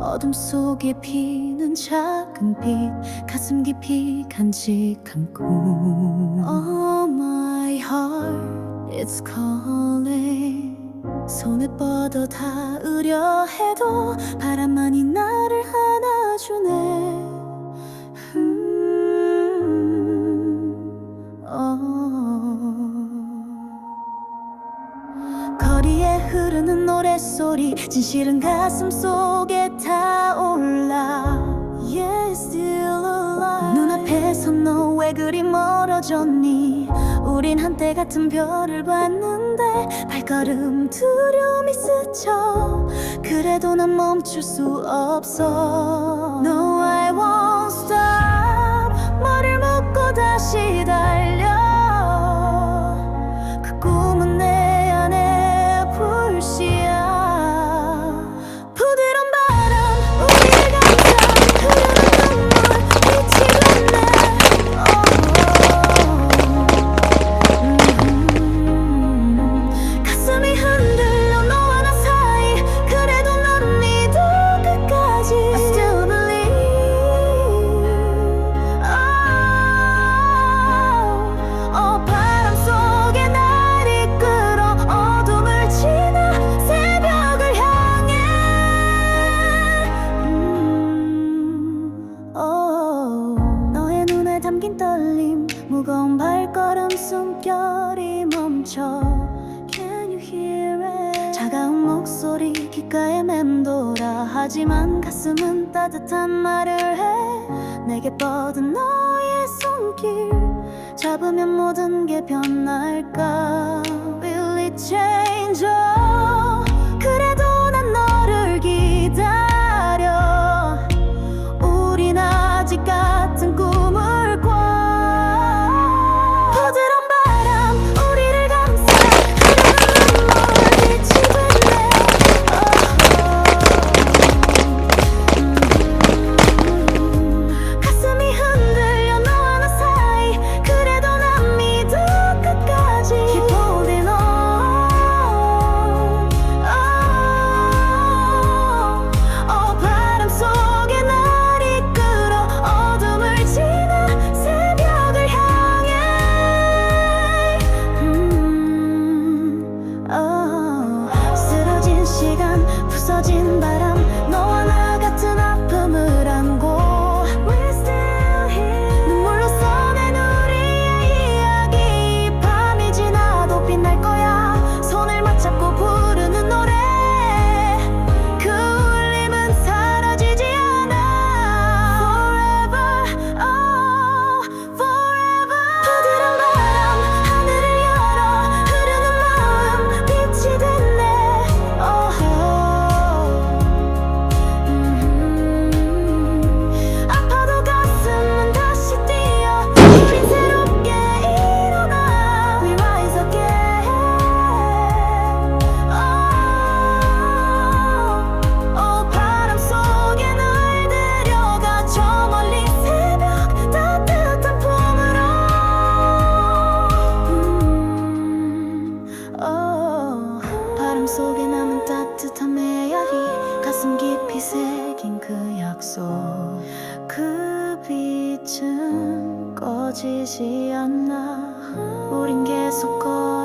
어둠 속에 피는 작은 빛 가슴 깊이 간직한 꿈. Oh my heart it's calling. 손을 뻗어 닿으려 해도 바람만이 나를 안아주네. 음, 어. 거리에 흐르는 노랫소리 진실은 가슴 속에 타올라. Yeah, still 왜 그리 멀어졌니? 우린 한때 같은 별을 봤는데 발걸음 두려움이 스쳐. 그래도 난 멈출 수 없어. No, I won't stop. 머리를 묶고 다시 달 숨결이 멈춰. Can you hear it? 차가운 목소리 귓가에 맴돌아. 하지만 가슴은 따뜻한 말을 해. 내게 뻗은 너의 손길. 잡으면 모든 게 변할까 따뜻한 메아리 가슴 깊이 새긴 그 약속. 그 빛은 꺼지지 않나 우린 계속 걸어가